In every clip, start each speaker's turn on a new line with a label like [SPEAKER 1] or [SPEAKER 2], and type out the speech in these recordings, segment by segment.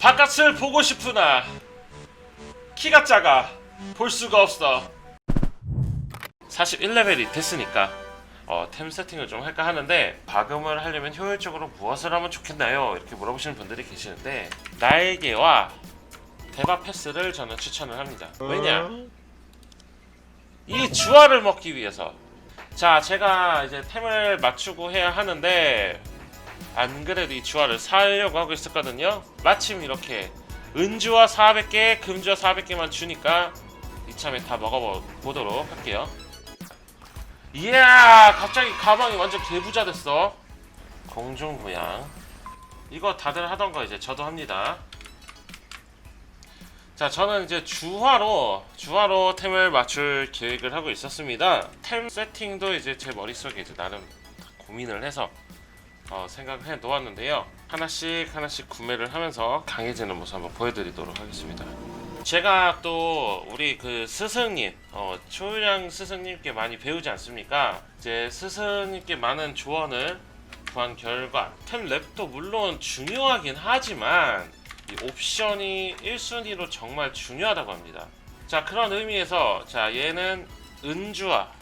[SPEAKER 1] 바깥을 보고 싶으나 키가 작아 볼 수가 없어 41레벨이 됐으니까 어, 템 세팅을 좀 할까 하는데 박음을 하려면 효율적으로 무엇을 하면 좋겠나요? 이렇게 물어보시는 분들이 계시는데 날개와 대바 패스를 저는 추천을 합니다 왜냐? 이 주화를 먹기 위해서 자 제가 이제 템을 맞추고 해야 하는데 안 그래도 이 주화를 사려고 하고 있었거든요. 마침 이렇게 은주화 400개 금주화 400개만 주니까 이참에 다 먹어보도록 할게요. 이야 갑자기 가방이 완전 개부자 됐어. 공중부양. 이거 다들 하던 거 이제 저도 합니다. 자 저는 이제 주화로 주화로 템을 맞출 계획을 하고 있었습니다. 템 세팅도 이제 제 머릿속에 이제 나름 고민을 해서 어, 생각을 해 놓았는데요. 하나씩 하나씩 구매를 하면서 강해지는 모습 한번 보여드리도록 하겠습니다. 제가 또 우리 그 스승님 어, 초유량 스승님께 많이 배우지 않습니까? 이제 스승님께 많은 조언을 구한 결과 템 랩도 물론 중요하긴 하지만 이 옵션이 1순위로 정말 중요하다고 합니다. 자 그런 의미에서 자 얘는 은주화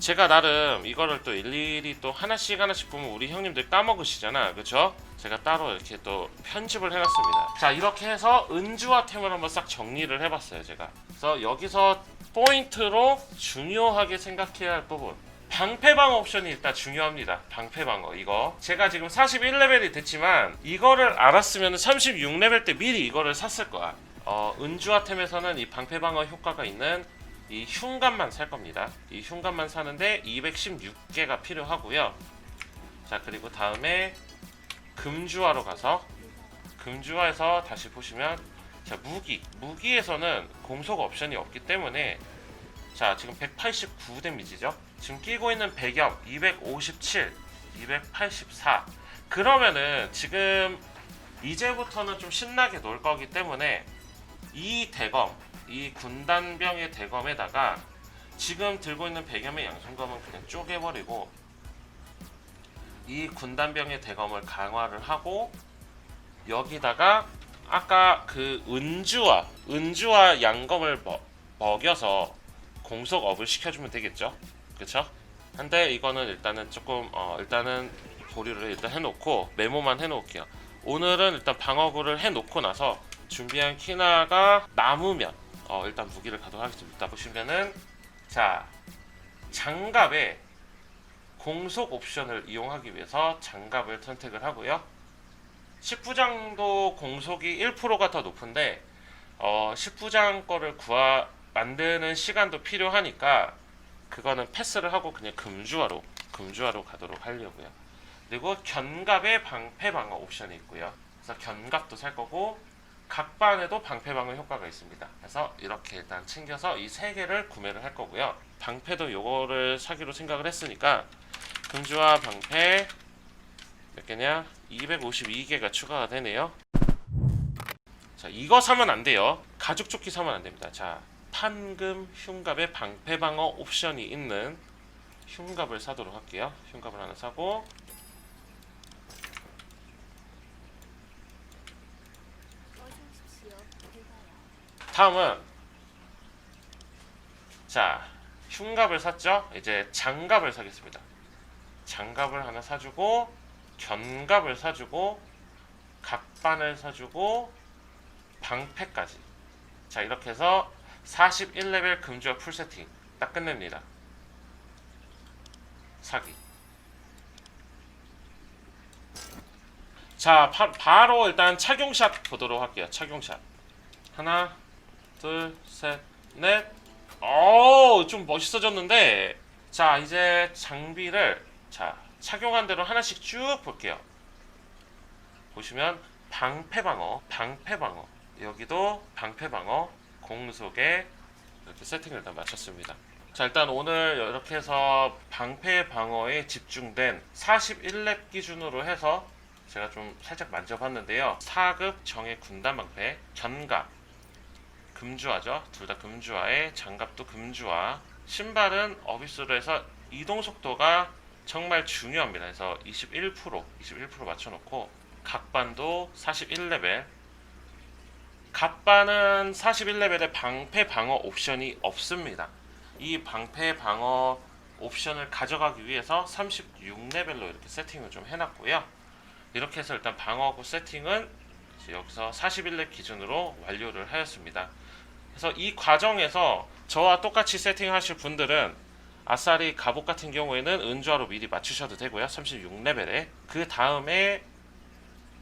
[SPEAKER 1] 제가 나름 이거를 또 일일이 또 하나씩 하나씩 보면 우리 형님들 까먹으시잖아 그쵸? 제가 따로 이렇게 또 편집을 해놨습니다 자 이렇게 해서 은주화 템을 한번 싹 정리를 해봤어요 제가 그래서 여기서 포인트로 중요하게 생각해야 할 부분 방패방어 옵션이 일단 중요합니다. 방패방어 이거 제가 지금 41레벨이 됐지만 이거를 알았으면 36레벨 때 미리 이거를 샀을 거야. 어, 은주아템에서는 이 방패방어 효과가 있는 이 흉감만 살 겁니다. 이 흉감만 사는데 216개가 필요하고요. 자 그리고 다음에 금주화로 가서 금주화에서 다시 보시면 자 무기 무기에서는 공속 옵션이 없기 때문에 자 지금 189 데미지죠 지금 끼고 있는 배경 257 284 그러면은 지금 이제부터는 좀 신나게 놀 거기 때문에 이 대검 이 군단병의 대검에다가 지금 들고 있는 배경의 양손검은 그냥 쪼개버리고 이 군단병의 대검을 강화를 하고 여기다가 아까 그 은주와 은주와 양검을 먹, 먹여서 공속업을 시켜주면 되겠죠 그쵸? 근데 이거는 일단은 조금 어 일단은 보류를 일단 해놓고 메모만 해놓을게요 오늘은 일단 방어구를 해놓고 나서 준비한 키나가 남으면 어 일단 무기를 가도록 하겠습니다 보시면은 자 장갑에 공속 옵션을 이용하기 위해서 장갑을 선택을 하고요 10부장도 공속이 1%가 더 높은데 어 10부장 거를 구하 만드는 시간도 필요하니까 그거는 패스를 하고 그냥 금주화로 금주화로 가도록 하려고요. 그리고 견갑에 방패 방어 옵션이 있고요. 그래서 견갑도 살 거고 각반에도 방패 방어 효과가 있습니다. 그래서 이렇게 일단 챙겨서 이 세 개를 구매를 할 거고요. 방패도 요거를 사기로 생각을 했으니까 금주화 방패 몇 개냐? 252개가 추가가 되네요. 자, 이거 사면 안 돼요. 가죽 조끼 사면 안 됩니다. 자, 판금 흉갑에 방패 방어 옵션이 있는 흉갑을 사도록 할게요. 흉갑을 하나 사고 다음은 자 흉갑을 샀죠. 이제 장갑을 사겠습니다. 장갑을 하나 사주고 견갑을 사주고 각반을 사주고 방패까지. 자 이렇게 해서 41레벨 금주와 풀 세팅 딱 끝냅니다. 사기. 자 바, 바로 일단 착용샷 보도록 할게요. 착용샷. 하나, 둘, 셋, 넷. 오, 좀 멋있어졌는데. 자 이제 장비를 자 착용한 대로 하나씩 쭉 볼게요. 보시면 방패 방어, 방패 방어. 여기도 방패 방어, 공속에 이렇게 세팅을 일단 마쳤습니다. 자 일단 오늘 이렇게 해서 방패 방어에 집중된 41렙 기준으로 해서 제가 좀 살짝 만져봤는데요. 4급 정예 군단 방패, 견갑, 금주화죠. 둘 다 금주화에 장갑도 금주화. 신발은 어비스로 해서 이동 속도가 정말 중요합니다. 그래서 21% 21% 맞춰놓고 각반도 41레벨 갑바는 41레벨에 방패 방어 옵션이 없습니다. 이 방패 방어 옵션을 가져가기 위해서 36레벨로 이렇게 세팅을 좀 해놨고요. 이렇게 해서 일단 방어구 세팅은 여기서 41렙 기준으로 완료를 하였습니다. 그래서 이 과정에서 저와 똑같이 세팅하실 분들은 아싸리 갑옷 같은 경우에는 은좌로 미리 맞추셔도 되고요. 36레벨에 그 다음에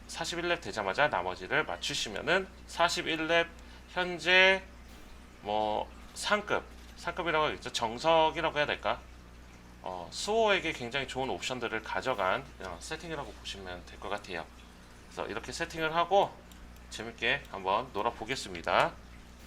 [SPEAKER 1] 41렙 되자마자 나머지를 맞추시면은 41렙 현재 뭐 상급 상급이라고 하겠죠 정석이라고 해야 될까 어, 수호에게 굉장히 좋은 옵션들을 가져간 어, 세팅이라고 보시면 될 것 같아요 그래서 이렇게 세팅을 하고 재밌게 한번 놀아 보겠습니다